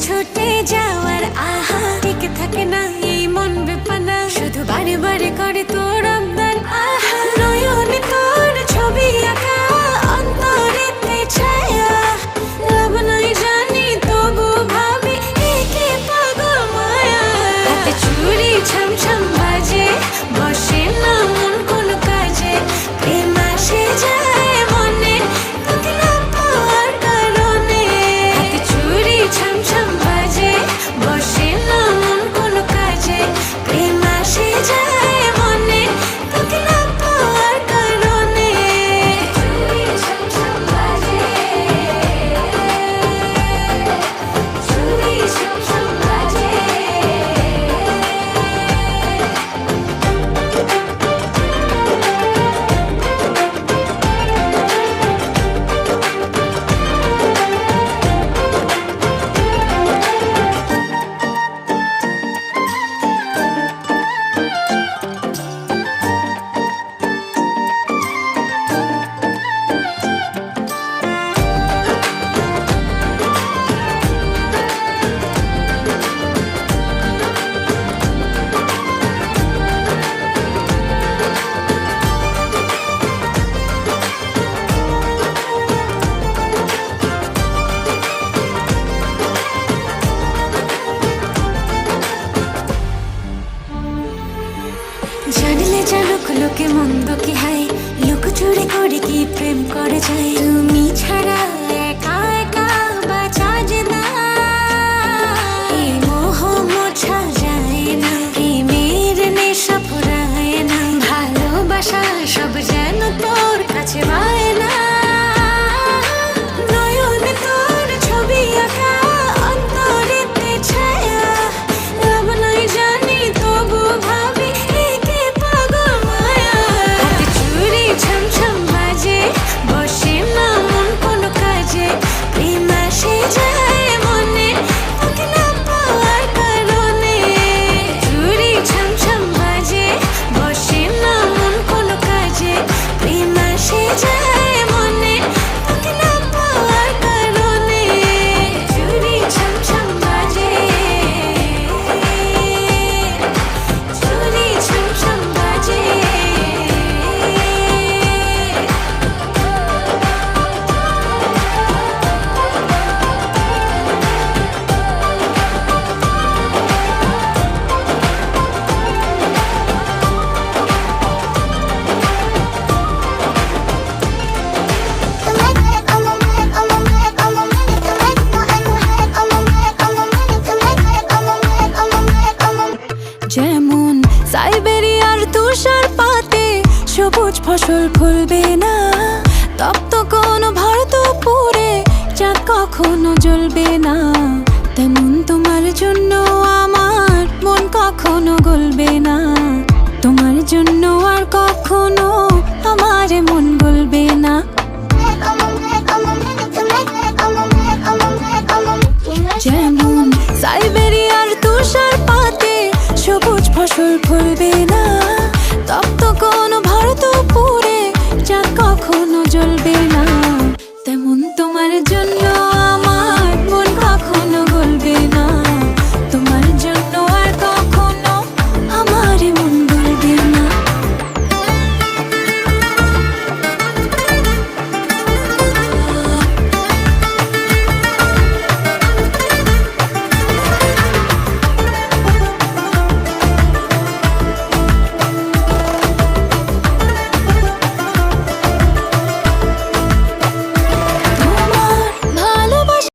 ছুটে যাওয়ার আহ জানলে জানুক লোকে মন্দ কি হাই লোক চুরি করে কি প্রেম করে যায়? তুমি ছাড়া সবুজ ফসল ফুলবে না। তপ্ত কোন ভারত পুরে চাঁদ কখনো জ্বলবে না।